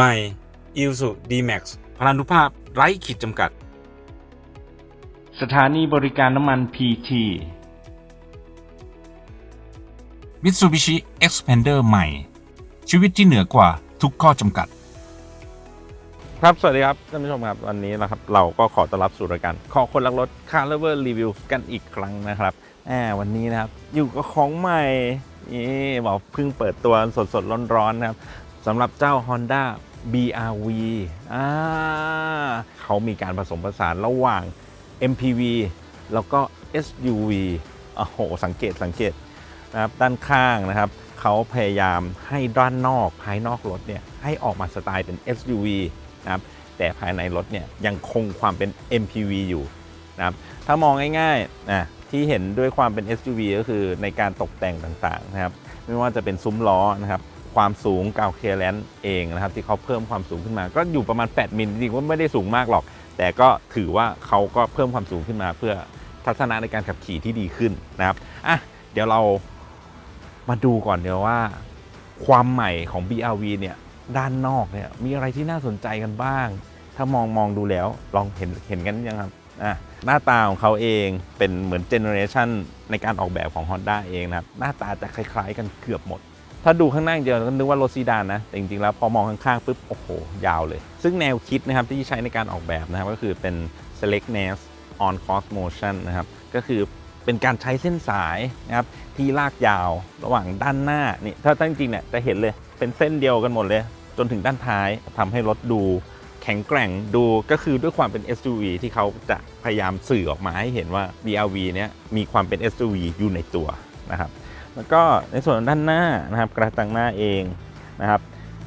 ใหม่ i l s u D-Max พลานุภาพไร้ขีดจำกัด สถานีบริการน้ำมัน PT Mitsubishi Xpander ใหม่ ชีวิตที่เหนือกว่าทุกข้อจำกัด ครับ สวัสดีครับท่านผู้ชมครับวันนี้นะครับเราก็ขอต้อนรับสู่รายการขอคนรักรถ Car Lover Review กันอีกครั้งนะครับแหมวันนี้นะครับ อยู่กับของใหม่นี่บอกเพิ่งเปิดตัวสดสดๆร้อนๆนะครับสำหรับเจ้า Honda BRV อ่าเขามีการผสมผสานระหว่าง MPV แล้วก็ SUV โอ้โห สังเกตสังเกตนะครับด้านข้างนะครับเขาพยายามให้ด้านนอกภายนอกรถเนี่ยให้ออกมาสไตล์เป็น SUV นะครับแต่ภายในรถเนี่ยยังคงความเป็น MPV อยู่นะครับถ้ามองง่ายๆนะที่เห็นด้วยความเป็น SUV ก็คือในการตกแต่งต่างๆนะครับไม่ว่าจะเป็นซุ้มล้อนะครับ ความสูงกาวเคลียร์เองนะครับที่เขาเพิ่มความสูงขึ้นมา ก็อยู่ประมาณ 8 มิลจริงๆว่าไม่ได้สูงมากหรอก แต่ก็ถือว่าเขาก็เพิ่มความสูงขึ้นมาเพื่อทัศนะในการขับขี่ที่ดีขึ้นนะครับอะเดี๋ยวเรามาดูก่อนเดี๋ยวว่า ความใหม่ของ BRV เนี่ยด้านนอกเนี่ยมีอะไรที่น่าสนใจกันบ้าง ถ้ามองมองดูแล้วลองเห็นเห็นกันยังครับอะหน้าตาของเขาเองเป็นเหมือนเจเนอเรชันในการออกแบบของ Honda เองนะครับหน้าตาจะคล้าย ๆ กันเกือบหมด ถ้าดูข้างหน้าอย่างเดียวก็นึกว่ารถซีดานนะ แต่จริงๆแล้วพอมองข้างๆปุ๊บโอ้โห ยาวเลย ซึ่งแนวคิดนะครับที่ใช้ในการออกแบบนะครับก็คือเป็น selectness on cross motion นะครับก็คือเป็นการใช้เส้นสายนะครับที่ลากยาวระหว่างด้านหน้านี่ถ้าตั้งจริงเนี่ยจะเห็นเลยเป็นเส้นเดียวกันหมดเลย จนถึงด้านท้ายทำให้รถดูแข็งแกร่งดูก็คือด้วยความเป็น SUV ที่เขาจะพยายามสื่อออกมาให้เห็นว่า BRV เนี่ยมีความเป็น SUV อยู่ในตัวนะครับ แล้วก็ในส่วนด้านหน้านะครับกระจังหน้าเองนะครับ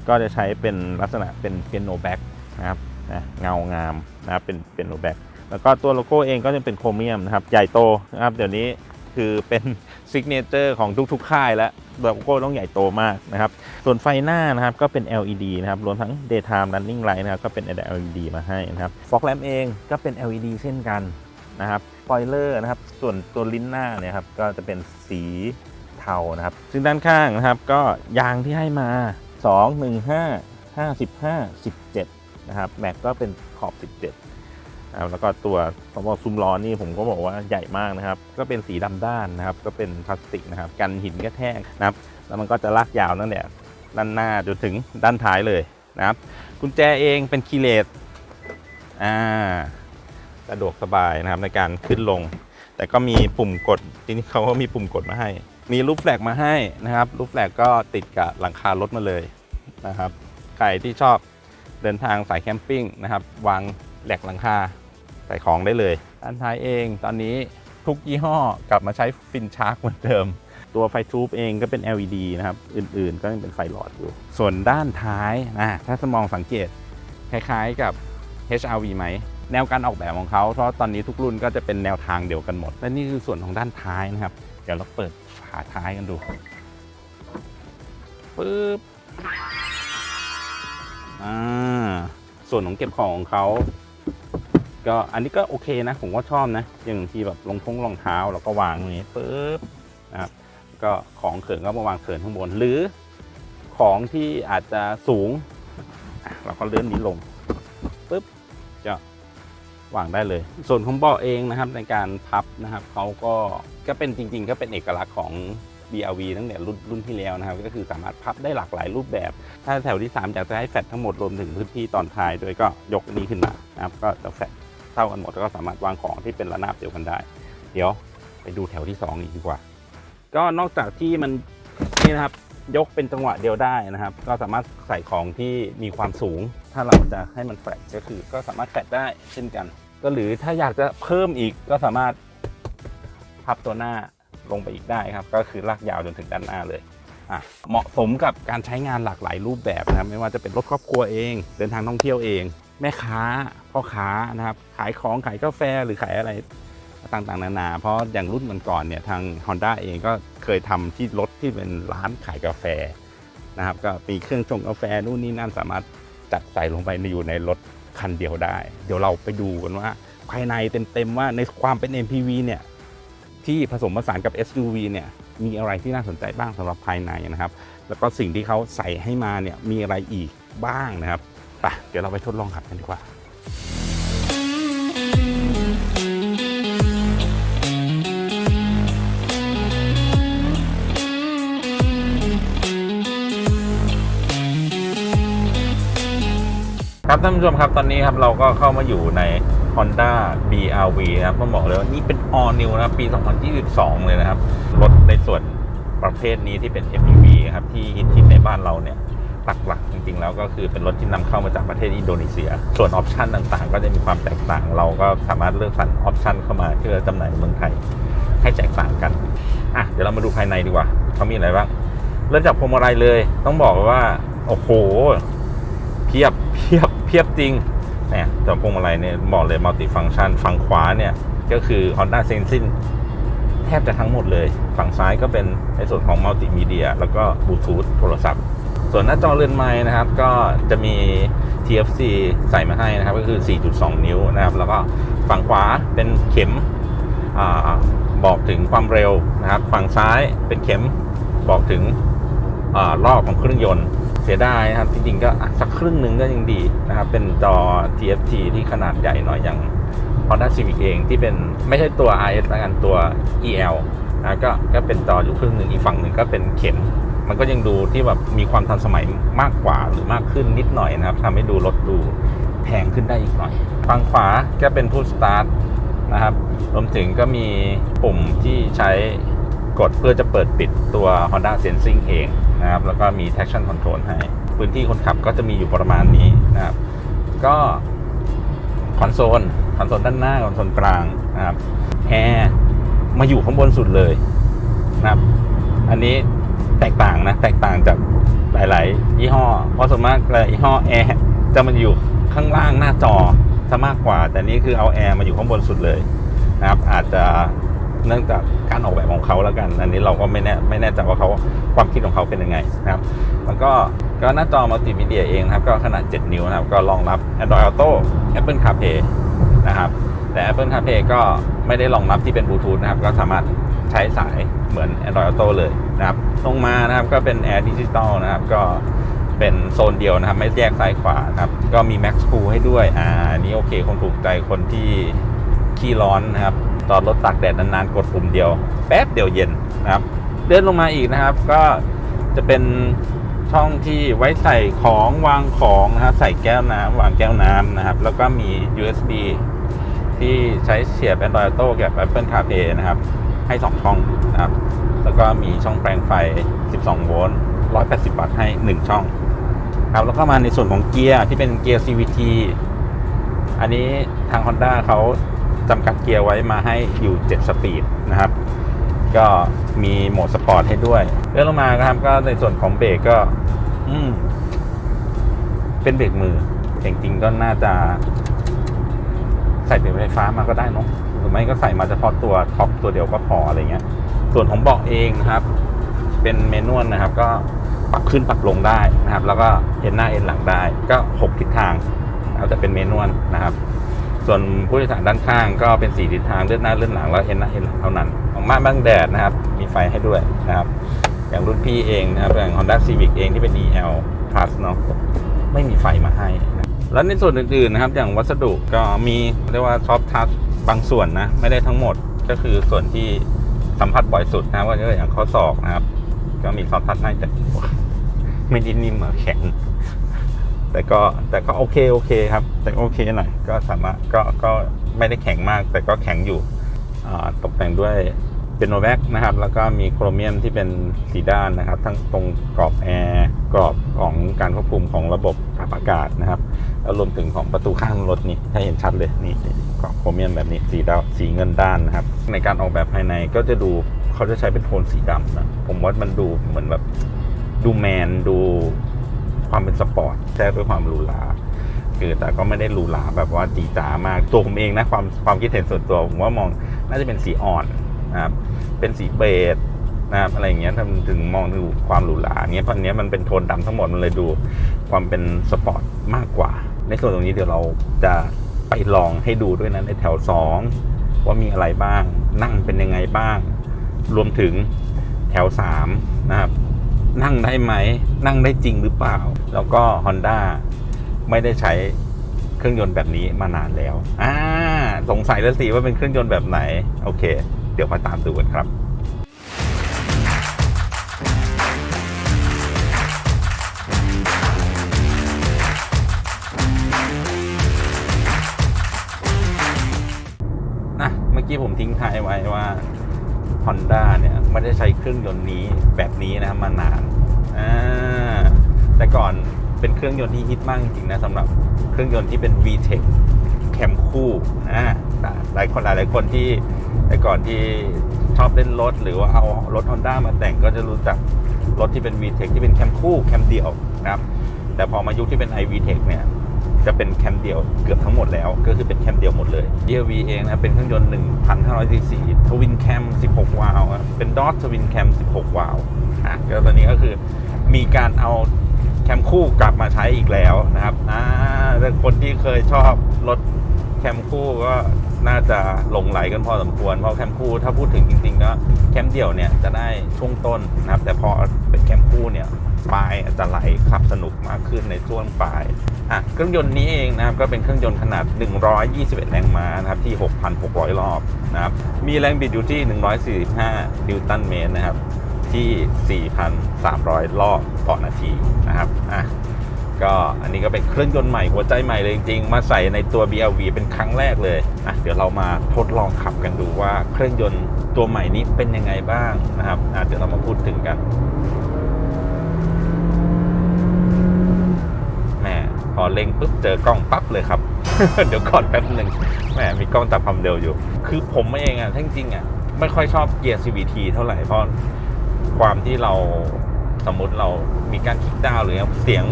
ก็จะใช้เป็นลักษณะเป็นเปียโนแบ็กนะครับนะเงางามนะครับเป็นเปียโนแบ็กแล้วก็ตัวโลโก้เองก็จะเป็นโครเมียมนะครับใหญ่โตนะครับเดี๋ยวนี้คือเป็นซิกเนเจอร์ของทุกๆ ค่ายแล้วโลโก้ต้องใหญ่โตมากนะครับ ส่วนไฟหน้านะครับก็เป็น LED นะครับ รวมทั้ง daytime running light นะครับก็เป็น LED มาให้นะครับ fog lamp เองก็เป็น LED เช่นกันนะครับ สปอยเลอร์นะครับ ส่วนตัวลิ้นหน้าเนี่ยครับก็จะเป็นสี เทานะครับ ซึ่งด้านข้างนะครับก็ยางที่ให้มา 2 1 5 55 17 นะครับแม็กก็เป็นขอบ 17นะครับแล้วก็ตัวสมอซุ้มล้อนี่ผมก็บอกว่าใหญ่มากนะครับ ก็เป็นสีดำด้านนะครับ ก็เป็นพลาสติกนะครับ กันหินกระแทกนะครับ แล้วมันก็จะลากยาวนั่นแหละด้านหน้าจนถึงด้านท้ายเลยนะครับกุญแจเองเป็นคีเลสอ่าสะดวกสบายนะครับในการขึ้นลง แต่ก็มีปุ่มกดที่นี้เขาก็มีปุ่มกดมาให้ มีรูปแฟลกมาให้นะครับ รูปแฟลกก็ติดกับหลังคารถมาเลยนะครับใครที่ชอบเดินทางสายแคมปิ้งนะครับวางแหลกหลังคาใส่ของได้เลยด้านท้ายเองตอนนี้ทุกยี่ห้อกลับมาใช้ฟินชาร์กเหมือนเดิม ตัวไฟทูบเองก็เป็น LED นะครับ อื่นๆ ก็ยังเป็นไฟหลอดอยู่ ส่วนด้านท้ายนะถ้าสมองสังเกต คล้ายๆกับ HRV ไหม แนวการออกแบบของเขาเพราะตอนนี้ทุกรุ่นก็จะเป็นแนวทางเดียวกันหมด และนี่คือส่วนของด้านท้ายนะครับ เดี๋ยวเราเปิด ฝาท้ายกันดูปึ๊บอ่าส่วนของเก็บของของเขาก็อันนี้ก็โอเคนะ ผมก็ชอบนะ อย่างบางทีแบบรองทงรองเท้าแล้วก็วางอย่างนี้ปึ๊บนะครับก็ของเขินก็มาวางเขินข้างบนหรือของที่อาจจะสูง เราก็เลื่อนนี้ลงปึ๊บจะ วางได้เลย ส่วนของเบาะเองนะครับในการพับนะครับเขาก็ก็เป็นจริง ๆ ก็เป็นเอกลักษณ์ของ BRV ตั้งแต่รุ่นรุ่นที่แล้วนะครับ ก็คือสามารถพับได้หลากหลายรูปแบบ ถ้าแถวที่ 3 อยากจะให้แฟลตทั้งหมดรวมถึงพื้นที่ตอนท้ายด้วยก็ยกนี้ขึ้นมานะครับก็จะแฟลตเท่ากันหมดแล้วก็สามารถวางของที่เป็นระนาบเดียวกันได้ เดี๋ยวไปดูแถวที่ 2 อีกดีกว่า ก็นอกจากที่มันนี่นะครับยกเป็นจังหวะเดียวได้นะครับ ก็สามารถใส่ของที่มีความสูง ถ้าเราจะให้มันแฟลตก็คือ ก็สามารถแฟลตได้เช่นกัน ก็หรือถ้าอยากจะเพิ่มอีกก็สามารถพับตัวหน้าลงไปอีกได้ครับ ก็คือลากยาวจนถึงด้านหน้าเลยอะเหมาะสมกับการใช้งานหลากหลายรูปแบบนะครับ ไม่ว่าจะเป็นรถครอบครัวเอง เดินทางท่องเที่ยวเอง แม่ค้าพ่อค้านะครับ ขายของขายกาแฟหรือขายอะไรต่างๆ นานา เพราะอย่างรุ่นก่อนๆเนี่ยทาง Honda เองก็เคยทำที่รถที่เป็นร้านขายกาแฟนะครับ ก็มีเครื่องชงกาแฟนู่นนี่นั่นสามารถจัดใส่ลงไปอยู่ในรถ คันเดียวได้ เดี๋ยวเราไปดูกันว่า ภายในเต็มๆว่าในความเป็น MPV เนี่ยที่ผสมผสานกับ SUV เนี่ยมีอะไรที่น่าสนใจบ้างสำหรับภายในนะครับ แล้วก็สิ่งที่เขาใส่ให้มาเนี่ยมีอะไรอีกบ้างนะครับไปเดี๋ยวเราไปทดลองขับกันดีกว่า ครับท่านผู้ชมครับตอนนี้ครับเราก็เข้ามาอยู่ใน Honda BRV นะครับต้องบอกเลยว่านี่เป็น all new นะครับปี 2022 เลยนะครับ รถในส่วนประเภทนี้ที่เป็น MPV ครับที่ฮิตๆในบ้านเราเนี่ยหลักๆจริงๆ แล้วก็คือเป็นรถที่นำเข้ามาจากประเทศอินโดนีเซีย ส่วนออปชันต่างๆ ก็จะมีความแตกต่าง เราก็สามารถเลือกสรรออปชันเข้ามาเพื่อจำหน่ายในเมืองไทยให้แตกต่างกันอะเดี๋ยวเรามาดูภายในดีกว่าเขามีอะไรบ้างเริ่มจากพวงมาลัยเลย ต้องบอกว่าโอ้โหเพียบ พียบเพียบจริงเนี่ยจอพวงมาลัยเนี่ยบอกเลยมัลติฟัง c t ชันฝั่งขวาเนี่ย ก็คือ Honda s e n s i n แทบจะทั้งหมดเลย ฝั่งซ้ายก็เป็นในส่วนของมัลติมีเดียแล้วก็บลูทูธโทรศัพท์ ส่วนหน้าจอเรือนไม้นะครับ ก็จะมี TFC ใส่มาให้นะครับ ก็คือ 4.2 นิ้วนะครับ แล้วก็ฝั่งขวาเป็นเข็มอบอกถึงความเร็วนะครับ ฝั่งซ้ายเป็นเข็มบอกถึงอรอบของเครื่องยนต์ เสียดายนะครับจริงๆก็สักครึ่งหนึ่งก็ยังดีนะครับ เป็นจอ TFT ที่ขนาดใหญ่หน่อยอย่าง Honda Civic เองที่เป็นไม่ใช่ตัว RS แล้วกันตัว EL นะก็ก็เป็นจออยู่ครึ่งหนึ่งอีกฝั่งหนึ่งก็เป็นเข็ม มันก็ยังดูที่แบบมีความทันสมัยมากกว่าหรือมากขึ้นนิดหน่อยนะครับทำให้ดูรถดูแพงขึ้นได้อีกหน่อยฝั่งขวาก็เป็นผู้สตาร์ทนะครับรวมถึงก็มีปุ่มที่ใช้กดเพื่อจะเปิดปิดตัว Honda Sensing เอง นะครับ แล้วก็มี traction control ให้ พื้นที่คนขับก็จะมีอยู่ประมาณนี้นะครับ ก็คอนโซลคอนโซลด้านหน้าคอนโซลกลางนะครับแอร์มาอยู่ข้างบนสุดเลยนะครับ อันนี้แตกต่างนะ แตกต่างจากหลาย ๆ ยี่ห้อ เพราะส่วนมากหลายยี่ห้อแอร์จะมาอยู่ข้างล่างหน้าจอซะมากกว่า แต่นี่คือเอาแอร์มาอยู่ข้างบนสุดเลยนะครับ อาจจะ เนื่องจากการออกแบบของเขาแล้วกัน อันนี้เราก็ไม่แน่ไม่แน่ใจว่าเขาความคิดของเขาเป็นยังไงนะครับแล้วก็ก็หน้าจอมัลติมีเดียเองนะครับ ก็ขนาด 7 นิ้วนะครับ ก็รองรับ Android Auto Apple CarPlay นะครับ แต่ Apple CarPlay ก็ไม่ได้รองรับที่เป็นบลูทูธนะครับ ก็สามารถใช้สายเหมือน Android Auto เลยนะครับลงมานะครับก็เป็น Air Digital นะครับ ก็เป็นโซนเดียวนะครับ ไม่แยกซ้ายขวานะครับ ก็มี Max Cool ให้ด้วย อ่าอันนี้โอเค คงถูกใจคนที่ขี้ร้อนนะครับ ตอนรถตากแดดนานๆกดปุ่มเดียว แป๊บเดียวเย็นนะครับเลื่อนลงมาอีกนะครับ ก็จะเป็นช่องที่ไว้ใส่ของวางของนะครับใส่แก้วน้ำวางแก้วน้ำนะครับ แล้วก็มี USB ที่ใช้เสียบ Android Auto กับ Apple CarPlay นะครับ ให้ 2 ช่องนะครับ แล้วก็มีช่องแปลงไฟ 12 โวลต์ 180 วัตต์ให้ 1 ช่อง ครับ แล้วก็มาในส่วนของเกียร์ที่เป็นเกียร์ CVT อันนี้ทาง Honda เขา จำกัดเกียร์ไว้มาให้อยู่ 7 สปีดนะครับ ก็มีโหมดสปอร์ตให้ด้วยเลื่อนลงมาครับ ก็ในส่วนของเบรกก็เป็นเบรกมือแต่จริงๆก็น่าจะใส่เบรกไฟฟ้ามาก็ได้เนอะหรือไม่ก็ใส่มาเฉพาะตัวท็อปตัวเดียวก็พออะไรเงี้ย ส่วนของเบาะเองนะครับ เป็นเมนวลนะครับ ก็ปรับขึ้นปรับลงได้นะครับ แล้วก็เอ็นหน้าเอ็นหลังได้ ก็หกทิศทางแล้วแต่เป็นเมนวลนะครับ ส่วนผู้โดยสารด้านข้างก็เป็นสีทิศทางเลื่อนหน้าเลื่อนหลังแล้วเอ็นหน้าเอ็นหลังเท่านั้น ของม่านบังแดดนะครับ มีไฟให้ด้วยนะครับ อย่างรุ่นพี่เองนะครับอย่าง Honda Civic เองที่เป็น EL Plus เนาะไม่มีไฟมาให้นะแล้วในส่วนอื่นๆนะครับ อย่างวัสดุก็มีเรียกว่าซอฟท์ทัชบางส่วนนะ ไม่ได้ทั้งหมดก็คือส่วนที่สัมผัสบ่อยสุดนะครับก็อย่างข้อศอกนะครับ ก็มีซอฟท์ทัชให้แต่ไม่ได้นิ่มเหมือนแข็ง แต่ก็แต่ก็โอเคโอเคครับ แต่โอเคหน่อยก็สามารถก็ก็ไม่ได้แข็งมาก แต่ก็แข็งอยู่ตกแต่งด้วยเป็นโนแบกนะครับ แล้วก็มีโครเมียมที่เป็นสีด้านนะครับ ทั้งตรงกรอบแอร์กรอบของการควบคุมของระบบปรับอากาศนะครับแล้วรวมถึงของประตูข้างรถนี่ถ้าเห็นชัดเลยนี่กรอบโครเมียมแบบนี้สีดาสีเงินด้านนะครับ ในการออกแบบภายในก็จะดูเขาจะใช้เป็นโทนสีดำนะผมว่ามันดูเหมือนแบบดูแมนดู ความเป็นสปอร์ตแทรกด้วยความหรูหราคือแต่ก็ไม่ได้หรูหราแบบว่าจีจ๋ามากตัวผมเองนะความความคิดเห็นส่วนตัวผมว่ามองน่าจะเป็นสีอ่อนนะครับเป็นสีเบจนะครับอะไรอย่างเงี้ยทำถึงมองดูความหรูหราเงี้ยเพราะอันเนี้ยมันเป็นโทนดำทั้งหมดมันเลยดูความเป็นสปอร์ตมากกว่า ในส่วนตรงนี้เดี๋ยวเราจะไปลองให้ดูด้วยนะในแถวสองว่ามีอะไรบ้าง นั่งเป็นยังไงบ้าง รวมถึงแถวสามนะครับ นั่งได้ไหม นั่งได้จริงหรือเปล่า แล้วก็ Honda ไม่ได้ใช้เครื่องยนต์แบบนี้มานานแล้วอ่าสงสัยแล้วสิว่าเป็นเครื่องยนต์แบบไหน โอเค เดี๋ยวมาตามดูกันครับนะเมื่อกี้ผมทิ้งท้ายไว้ว่า Honda เนี่ยไม่ได้ใช้เครื่องยนต์นี้แบบนี้นะครับมานานอ่าแต่ก่อนเป็นเครื่องยนต์ที่ฮิตมากจริงๆนะสำหรับเครื่องยนต์ที่เป็น VTEC แคมคู่อ่าหลายคนหลายๆคนที่แต่ก่อนที่ชอบเล่นรถ หรือว่าเอารถ Honda มาแต่งก็จะรู้จักรถที่เป็น VTEC ที่เป็นแคมคู่แคมเดียวนะครับแต่พอมายุคที่เป็น iVTEC เนี่ย จะเป็นแคมเดียวเกือบทั้งหมดแล้ว ก็คือเป็นแคมเดียวหมดเลย DLV เองนะเป็นเครื่องยนต์ 1,500 cc ทวินแคม16 วาล์วเป็นดอททวินแคม16 วาล์วอะก็ตอนนี้ก็คือมีการเอาแคมคู่กลับมาใช้อีกแล้วนะครับอ่าคนที่เคยชอบรถแคมคู่ก็น่าจะหลงไหลกันพอสมควร เพราะแคมคู่ถ้าพูดถึงจริงๆก็แคมเดียวเนี่ยจะได้ช่วงต้นนะครับ แต่พอเป็นแคมคู่เนี่ย ปลายอาจจะไหลขับสนุกมากขึ้นในช่วงปลายอะเครื่องยนต์นี้เองนะครับก็เป็นเครื่องยนต์ขนาด 121 แรงม้านะครับที่ 6,600 รอบนะครับมีแรงบิดอยู่ที่ 145 นิวตันเมตรนะครับที่ 4,300 รอบต่อนาทีนะครับอะก็อันนี้ก็เป็นเครื่องยนต์ใหม่หัวใจใหม่เลยจริงๆ มาใส่ในตัว BLV เป็นครั้งแรกเลยอะเดี๋ยวเรามาทดลองขับกันดูว่าเครื่องยนต์ตัวใหม่นี้เป็นยังไงบ้างนะครับอะเดี๋ยวเรามาพูดถึงกัน แหมพ อเล็งปุ๊บเจอกล้องปั๊บเลยครับ เดี๋ยวก่อนแป๊บหนึ่งแหมมีกล้องตัดความเร็วอยู่ คือผมเองอะทั้งจริงอะไม่ค่อยชอบเกียร์ CVT เท่าไหร่เพราะความที่เราสมมุติเรามีการคลิกดาวหรือเสียง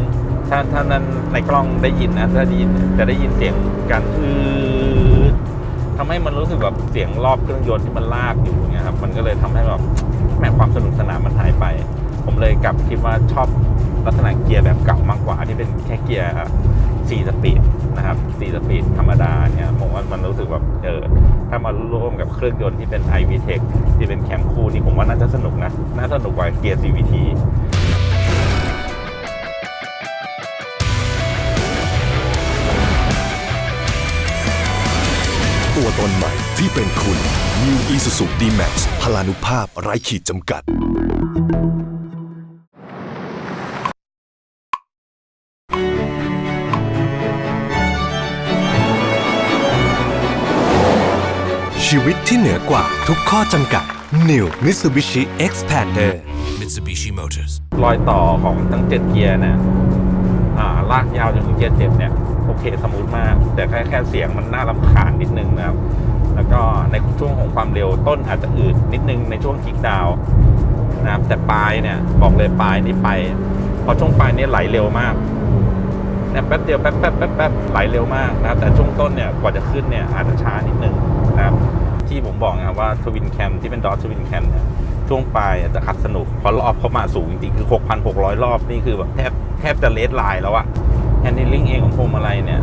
ถ้าถ้านั้นในกล้องได้ยินนะถ้าได้ยินจะได้ยินเสียงการอืดทำให้มันรู้สึกแบบเสียงรอบเครื่องยนต์ที่มันลากอยู่เงี้ยครับมันก็เลยทำให้แบบแหมความสนุกสนานมันหายไป ผมเลยกลับคิดว่าชอบ ลักษณะเกียร์แบบเก่ามากกว่าที่เป็นแค่เกียร์4สปีดนะครับ4สปีดธรรมดาเนี่ยผมว่ามันรู้สึกแบบเออถ้ามาร่วมกับเครื่องยนต์ที่เป็น iV Tech ที่เป็นแคมคู่นี่ผมว่าน่าจะสนุกนะน่าสนุกกว่าเกียร์ CVT ตัวตนใหม่ที่เป็นคุณ New Isuzu D-Max พลานุภาพไร้ขีดจำกัด ชีวิตที่เหนือกว่าทุกข้อจำกัด New Mitsubishi Xpander Mitsubishi Motors รอยต่อของทั้งเจ็ดเกียร์เนี่ยอ่าลากยาวจนถึงเกียร์เจ็ดเนี่ย โอเคสมูทมาก แต่แค่แค่เสียงมันน่ารำคาญนิดนึงนะครับ แล้วก็ในช่วงของความเร็วต้นอาจจะอืดนิดนึงในช่วงคิกดาวน์นะครับ แต่ปลายเนี่ย บอกเลยปลายนี่ไป พอช่วงปลายนี่ไหลเร็วมากเนี่ยแป๊บเดียวแป๊บแป๊บแป๊บแป๊บไหลเร็วมากนะครับ แต่ช่วงต้นเนี่ยกว่าจะขึ้นเนี่ยอาจจะช้านิดนึงนะครับ ที่ผมบอกนะว่าทวินแคมที่เป็นดอททวินแคมเนี่ยช่วงปลายอาจจะขับสนุกพราะรอบเข้ามาสูงจริงๆคือ 6,600 รอบนี่คือแบบแทบแทบจะเลสไลน์แล้วอะแฮนด์ลิงเองของพวงมาลัยเนี่ย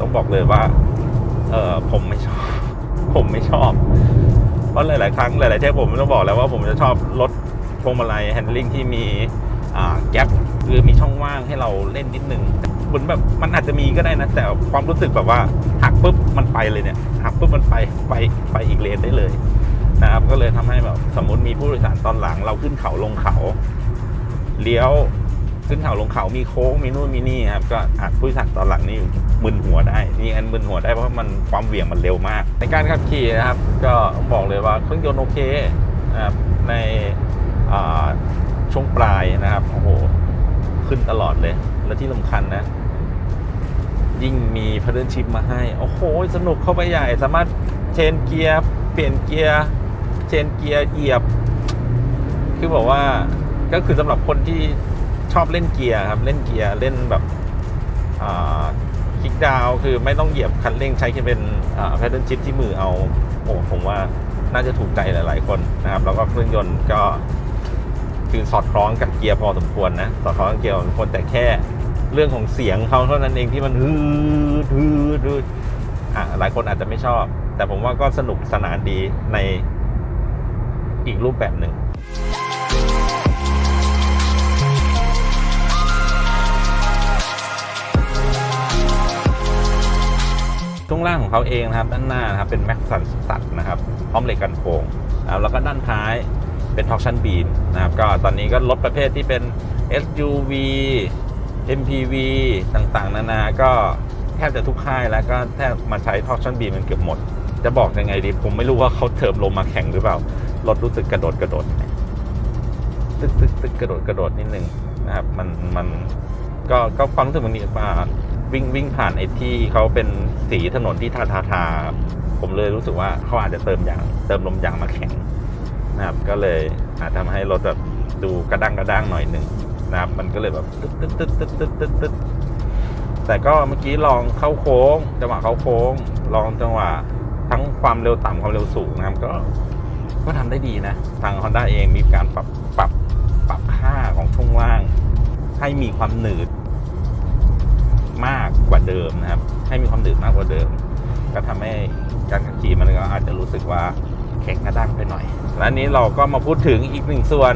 ต้องบอกเลยว่า เออผมไม่ชอบ ผมไม่ชอบ เพราะหลาย ๆ ครั้งหลายๆที่ผมต้องบอกแล้วว่าผมจะชอบรถพวงมาลัยแฮนด์ลิงที่มีอ่าแกลบคือมีช่องว่างให้เราเล่นนิดนึง มือนแบบมันอาจจะมีก็ได้นะ แต่ความรู้สึกแบบว่าหักปุ๊บมันไปเลยเนี่ยหักปุ๊บมันไปไปไปอีกเลนได้เลยนะครับ ก็เลยทำให้แบบสมมติมีผู้โดยสารตอนหลังเราขึ้นเขาลงเขา เลี้ยวขึ้นเขาลงเขามีโค้งมีนู่นมีนี่ครับก็อาจผู้โดยสารตอนหลังนี่มึนหัวได้ นี่อันมึนหัวได้เพราะมันความเหวี่ยงมันเร็วมาก ในการขับขี่นะครับ ก็บอกเลยว่าเครื่องยนต์โอเคนะครับในช่วงปลายนะครับโอ้โหขึ้นตลอดเลย และที่สำคัญนะ ยิ่งมีพ a เดิลชิพมาให้ โอ้โห สนุกเข้าไปใหญ่สามารถเชนเกียร์เปลี่ยนเกียร์เชนเกียร์เหยียบ คือบอกว่าก็คือสำหรับคนที่ชอบเล่นเกียร์ครับ เล่นเกียร์เล่นแบบคลิกดาวคือไม่ต้องเหยียบคันเร่งใช้แค่เป็นแพดเดิลชิพที่มือเอาโอ้ผมว่าน่าจะถูกใจหลาย ๆ คนนะครับ แล้วก็เครื่องยนต์ก็คือสอดคล้องกับเกียร์พอสมควรนะ สอดคล้องกับเกียร์พอสมควรแต่แค่ เรื่องของเสียงเขาเท่านั้นเองที่มันฮือฮือฮืออะหลายคนอาจจะไม่ชอบ แต่ผมว่าก็สนุกสนานดีในอีกรูปแบบหนึ่งช่วงล่างของเขาเองนะครับ ด้านหน้านครับเป็นแม็กซันสัตนะครับ พร้อมเหล็กกันโค้งนะคแล้วก็ด้านท้ายเป็นท็อกชันบีนนะครับ ก็ตอนนี้ก็รถประเภทที่เป็น SUV MPV ต่างๆ นานาก็แทบจะทุกค่ายแล้วก็แทบมาใช้ torsion beam มันเกือบหมด จะบอกยังไงดี ผมไม่รู้ว่าเขาเทิมลงมาแข่งหรือเปล่า รถรู้สึกกระโดดกระโดดตึกตึกตึกกระโดดกระโดดนิดนึงนะครับมันมันก็ก็ความรู้สึกมันนี่มาวิ่งวิ่งผ่านไอ้ที่เขาเป็นสีถนนที่ทาทาทา ผมเลยรู้สึกว่าเขาอาจจะเติมยางเติมลมยางมาแข่งนะครับก็เลยอาจทำให้รถแบบดูกระด้างกระด้างหน่อยหนึ่ง นะครับ มันก็เลยแบบตึ๊ดตึ๊ดตึ๊ดตึ๊ดตึ๊ดตึ๊ดตึ๊ดแต่ก็เมื่อกี้ลองเข้าโค้ง จังหวะเข้าโค้ง ลองจังหวะทั้งความเร็วต่ำความเร็วสูงนะครับ ก็ก็ทำได้ดีนะ ทาง Honda เองมีการปรับปรับปรับค่าของช่วงล่าง ให้มีความหนืดมากกว่าเดิมนะครับ ให้มีความหนืดมากกว่าเดิม ก็ทำให้การขับขี่มันก็อาจจะรู้สึกว่าแข็งกระด้างไปหน่อย และนี้เราก็มาพูดถึงอีกหนึ่งส่วน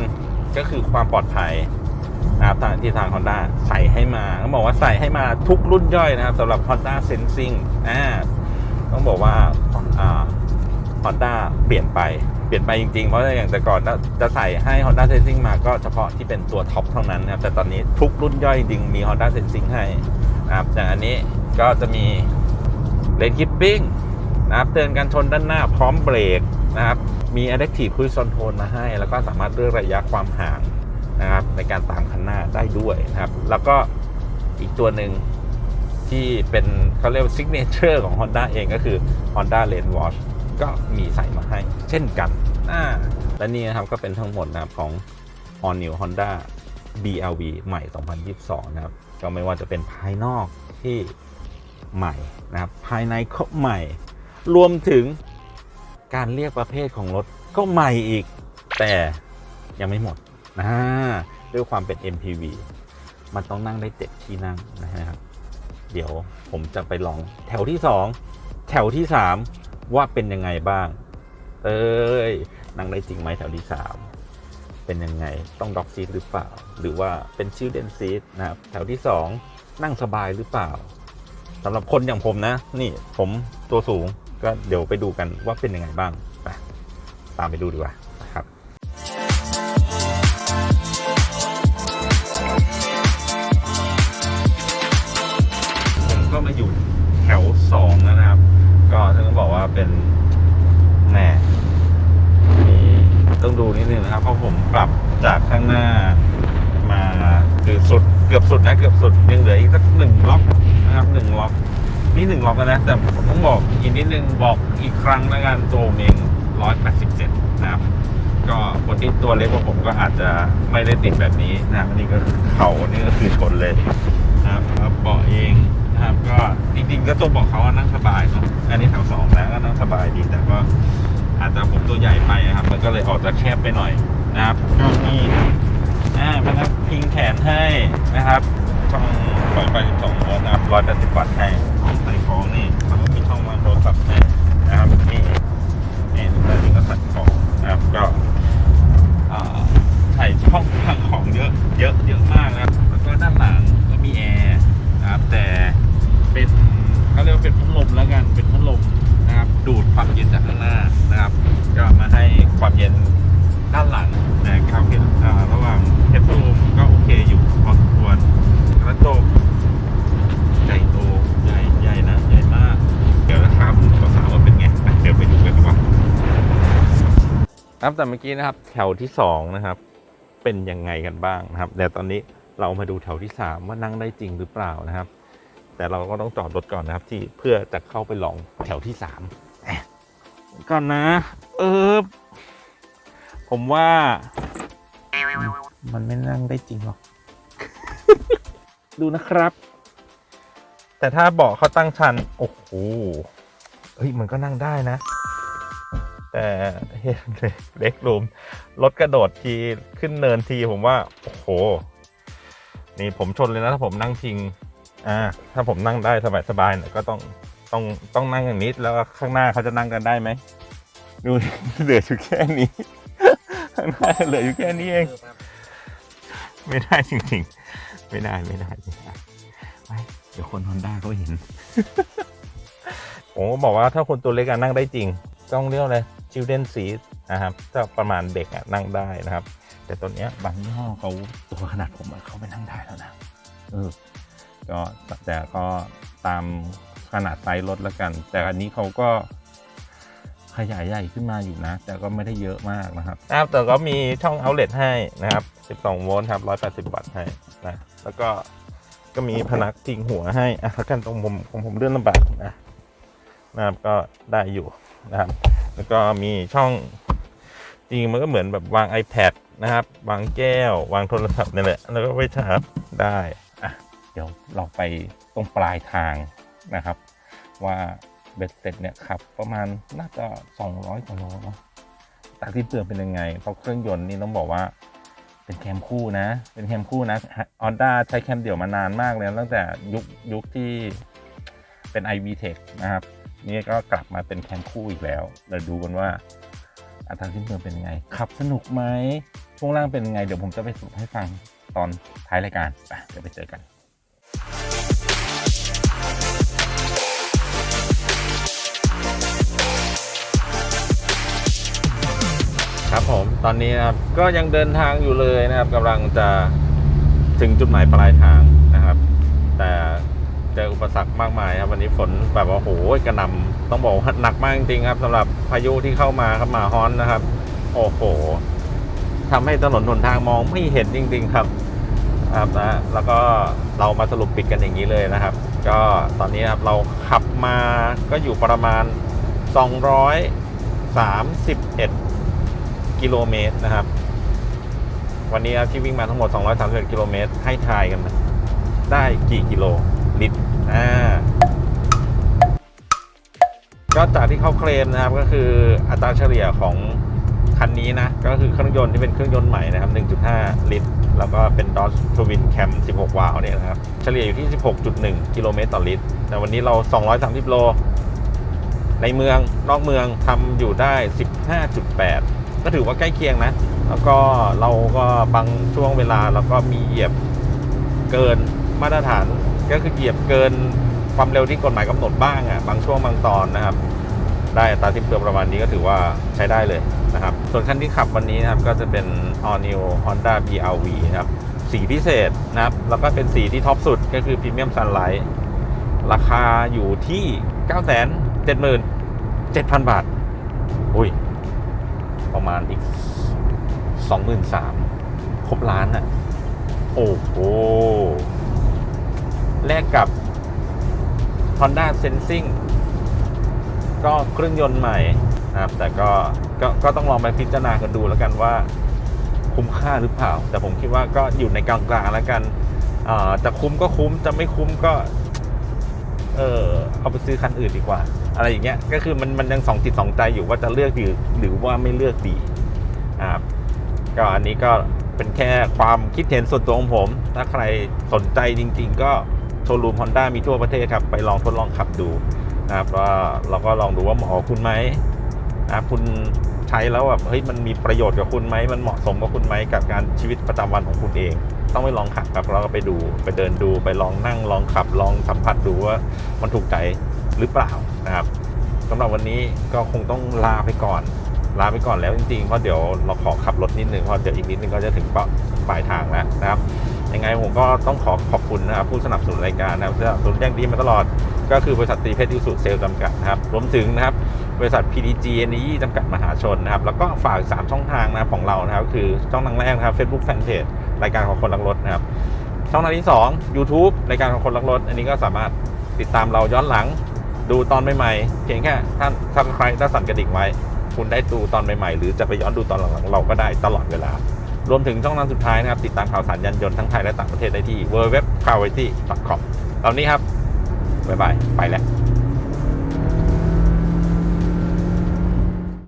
ก็คือความปลอดภัย นะครับทางที่ทาง Honda ใส่ให้มาต้องบอกว่าใส่ให้มาทุกรุ่นย่อยนะครับสำหรับ Honda Sensing อ่าต้องบอกว่าอ่า Honda เปลี่ยนไปเปลี่ยนไปจริงๆ เพราะอย่างแต่ก่อนจะใส่ให้ Honda Sensing มาก็เฉพาะที่เป็นตัวท็อปเท่านั้นนะครับ แต่ตอนนี้ทุกรุ่นย่อยจริงมี Honda Sensing ให้นะครับอย่างอันนี้ก็จะมีเลนคิปปิ้งนะครับเตือนการชนด้านหน้าพร้อมเบรกนะครับ มี Adaptive Cruise Control มาให้ แล้วก็สามารถเลือกระยะความห่าง นะครับ ในการตามคันหน้าได้ด้วยนะครับ แล้วก็อีกตัวหนึ่งที่เป็นเขาเรียกว่าซิกเนเจอร์ของ Honda เองก็คือ Honda Lane Watch ก็มีใส่มาให้ เช่นกันอ่าและนี่นะครับก็เป็นทั้งหมดนะครับของ All New Honda BLV ใหม่ 2022 นะครับ ก็ไม่ว่าจะเป็นภายนอกที่ใหม่นะครับ ภายในก็ใหม่ รวมถึงการเรียกประเภทของรถก็ใหม่อีก แต่ยังไม่หมด นะด้วยความเป็น MPV มันต้องนั่งได้เจ็ดที่นั่งนะครับ เดี๋ยวผมจะไปลองแถวที่2แถวที่3ว่าเป็นยังไงบ้าง เอ้ยนั่งได้จริงไหมแถวที่3เป็นยังไงต้องด็อกซีทหรือเปล่า หรือว่าเป็นชิลเดนซีทนะครับ แถวที่2นั่งสบายหรือเปล่าสำหรับคนอย่างผมนะ นี่ผมตัวสูงก็เดี๋ยวไปดูกันว่าเป็นยังไงบ้างไปตามไปดูดีกว่า ว่าเป็นแหมมีต้องดูนิดนึงนะครับ เพราะผมปรับจากข้างหน้ามาคือสุดเกือบสุดนะเกือบสุดยังเหลืออีกสักหนึ่งล็อกนะครับหนึ่งล็อกนี่หนึ่งล็อกแล้วนะ แต่ผมต้องบอกอีกนิดนึงบอกอีกครั้งแล้วกันตัวผมเองร้อยแปดสิบเจ็ดนะครับ ก็คนที่ตัวเล็กกว่าผมก็อาจจะไม่ได้ติดแบบนี้นะวันนี้ก็เขานี่ก็คือชนเลยนะครับเบาะเอง นะครับ ก็จริงๆก็ตัวเบาะเขาอะนั่งสบายเนาะอันนี้แถวสองแล้วก็นั่งสบายดีแต่ก็อาจจะผมตัวใหญ่ไปอะครับ มันก็เลยออกจะแคบไปหน่อยนะครับก็มีอ่ามันก็พิงแขนให้นะครับช่องปล่อยไปสองโวลต์นะครับร้อยแปดสิบวัตต์ให้ใส่ของนี่แล้วก็มีช่องวางโทรศัพท์ให้นะครับนี่นี่แล้วนี่ก็ใส่ของนะครับก็ใส่ช่องวางของเยอะเยอะเยอะมากนะครับแล้วก็ด้านหลังก็มีแอร์นะครับแต่ ลมแล้วกันเป็นพัดลมนะครับ ดูดความเย็นจากข้างหน้านะครับ ก็มาให้ความเย็นด้านหลังนะครับเห็นอ่าระหว่างเฮดรูมก็โอเคอยู่พอสมควรกระจกใหญ่โตใหญ่ใหญ่นะใหญ่มาก เดี๋ยวนะครับสาวๆว่าเป็นไงเดี๋ยวไปดูกันดีกว่าครับแต่เมื่อกี้นะครับ แถวที่สองนะครับ เป็นยังไงกันบ้างนะครับแต่ตอนนี้เรามาดูแถวที่สามว่านั่งได้จริงหรือเปล่านะครับ แต่เราก็ต้องจอดรถก่อนนะครับ ที่เพื่อจะเข้าไปลองแถวที่สามแอะก่อนนะ เออผมว่า มันไม่นั่งได้จริงหรอก ดูนะครับ แต่ถ้าเบาะเขาตั้งชัน โอ้โหเฮ้ยมันก็นั่งได้นะ แต่เห็นเล็กรูมรถกระโดดทีขึ้นเนินทีผมว่า โอ้โห นี่ผมชนเลยนะ ถ้าผมนั่งพิง อ่าถ้าผมนั่งได้สบายๆเนี่ยก็ต้องต้องต้องนั่งอย่างนี้แล้วข้างหน้าเขาจะนั่งกันได้ไหมดูเหลืออยู่แค่นี้ข้างหน้าเหลืออยู่แค่นี้เอง ไม่ได้จริงๆ ไม่ได้ไม่ได้ไม่ได้ไม่เดี๋ยวคนฮอนด้าเขาเห็นผมก็บอกว่าถ้าคนตัวเล็กอะนั่งได้จริง ต้องเรียกอะไร children seat นะครับถ้าประมาณเด็กอะนั่งได้นะครับ แต่ตัวเนี้ยบางยี่ห้อเขาตัวขนาดผมอะเขาไปนั่งได้แล้วนะเออ ก็แต่ก็ตามขนาดไซส์รถแล้วกัน แต่อันนี้เขาก็ขยายใหญ่ขึ้นมาอยู่นะ แต่ก็ไม่ได้เยอะมากนะครับอ้าวแต่ก็มีช่อง outlet ให้นะครับ 12 โวลต์ครับ 180 วัตต์ให้นะ แล้วก็ก็มีพนักพิงหัวให้อะแล้วกันตรงผมของผมเลื่อนลำบากนะนะครับก็ได้อยู่นะครับ แล้วก็มีช่องจริงมันก็เหมือนแบบวาง iPad นะครับ วางแก้ว วางโทรศัพท์นี่แหละ แล้วก็ไว้ชาร์จได้ ดี๋ยวเราไปตรงปลายทางนะครับ ว่าเบ็ดเสร็จเนี่ยขับประมาณน่าจะ 200กว่าโลเนาะตากที่เปลือกเป็นยังไงเพราะเครื่องยนต์นี่ต้องบอกว่า เป็นแคมคู่นะ เป็นแคมคู่นะออนด้าใช้แคมเดี่ยวมานานมากเลยตั้งแต่ยุคยุคที่เป็น iV Tech นะครับ นี่ก็กลับมาเป็นแคมคู่อีกแล้วเดี๋ยวดูกันว่าอัตราสิ้นเปลืองเป็นยังไง ขับสนุกไหมช่วงล่างเป็นยังไง เดี๋ยวผมจะไปสรุปให้ฟังตอนท้ายรายการไปเดี๋ยวไปเจอกัน ครับผมตอนนี้นะครับก็ยังเดินทางอยู่เลยนะครับกำลังจะถึงจุดหมายปลายทางนะครับ แต่เจออุปสรรคมากมายครับวันนี้ฝนแบบว่าโหกระหนำต้องบอกว่าหนักมากจริงครับสำหรับพายุที่เข้ามาครับมาฮอนนะครับ โอ้โหทำให้ถนนหนทางมองไม่เห็นจริง ๆ ครับ ครับนะแล้วก็เรามาสรุปปิดกันอย่างนี้เลยนะครับ ก็ตอนนี้ครับเราขับมาก็อยู่ประมาณ 231 กิโลเมตรนะครับ วันนี้ครับที่วิ่งมาทั้งหมด 231 กิโลเมตร ให้ทายกันได้กี่กิโลลิตรอ่าก็จากที่เขาเคลมนะครับก็คืออัตราเฉลี่ยของคันนี้นะ ก็คือเครื่องยนต์ที่เป็นเครื่องยนต์ใหม่นะครับ 1.5 ลิตร แล้วก็เป็น Dodge Twin Cam 16 วาล์วเนี่ยนะครับ เฉลี่ยอยู่ที่ 16.1 กิโลเมตรต่อลิตร แต่วันนี้เรา 230 โล ในเมือง นอกเมืองทำอยู่ได้ 15.8 ก็ถือว่าใกล้เคียงนะ แล้วก็เราก็บางช่วงเวลาเราก็มีเหยียบเกินมาตรฐาน ก็คือเหยียบเกินความเร็วที่กฎหมายกำหนดบ้างอะ่ะ บางช่วงบางตอนนะครับ ได้อัตาสิ้นเปลืองประมาณนี้ก็ถือว่าใช้ได้เลย นะครับ ส่วนคันที่ขับวันนี้นะครับก็จะเป็น All New Honda BRV นะครับสีพิเศษนะครับ แล้วก็เป็นสีที่ท็อปสุดก็คือ Premium Sunlight ราคาอยู่ที่ 9 7 7 0 0 0 บาท อุ้ย ประมาณอีก 23,000ครบล้านอะ โอ้โห แลกกับ Honda Sensing ก็เครื่องยนต์ใหม่นะครับแต่ก็ ก็ก็ต้องลองไปพิจารณากันดูแล้วกันว่าคุ้มค่าหรือเปล่า แต่ผมคิดว่าก็อยู่ในกลางๆแล้วกันอ่าจะคุ้มก็คุ้มจะไม่คุ้มก็ เออเอาไปซื้อคันอื่นดีกว่า อะไรอย่างเงี้ยก็คือมันมันยังสองจิตสองใจอยู่ว่าจะเลือกดีหรือว่าไม่เลือกดีนะครับก็อันนี้ก็เป็นแค่ความคิดเห็นส่วนตัวของผม ถ้าใครสนใจจริง ๆ ก็โชว์รูมฮอนด้ามีทั่วประเทศครับ ไปลองทดลองขับดูนะครับว่าเราก็ลองดูว่าเหมาะคุณไหมนะคุณ ใช้แล้วแบบเฮ้ยมันมีประโยชน์กับคุณไหมมันเหมาะสมกับคุณไหมกับการชีวิตประจำวันของคุณเอง ต้องไปลองขับครับแล้วก็ไปดู ไปเดินดูไปลองนั่งลองขับลองสัมผัสดูว่ามันถูกใจหรือเปล่านะครับสำหรับวันนี้ก็คงต้องลาไปก่อน ลาไปก่อนแล้วจริงๆเพราะเดี๋ยวเราขอขับรถนิดนึงเพราะเดี๋ยวอีกนิดนึงก็จะถึงปลายทางแล้วนะครับ ยังไงผมก็ต้องขอขอบคุณนะครับผู้สนับสนุนรายการนะครับสนับสนุนอย่างดีมาตลอด ก็คือบริษัทตีเพชรอิสุเซลจำกัดนะครับรวมถึงนะครับบริษัท PDG n e จำกัดมหาชนนะครับแล้วก็ฝาก 3 ช่องทางนะครับของเรานะครับคือช่องทางแรกนะครับ Facebook Fanpage รายการของคนรักรถนะครับช่องทางที่ 2 YouTube รายการของคนรักรถ อันนี้ก็สามารถติดตามเราย้อนหลังดูตอนใหม่ๆเพียงแค่ท่านถ้าใครถ้าสั่นกระดิ่งไว้ คุณได้ดูตอนใหม่ๆ หรือจะไปย้อนดูตอนหลังๆเราก็ได้ตลอดเวลา รวมถึงช่องทางสุดท้ายนะครับ ติดตามข่าวสารยานยนต์ทั้งไทยและต่างประเทศได้ที่ www.carvity.com ตอนนี้ครับ บ๊ายบาย ไปแล้ว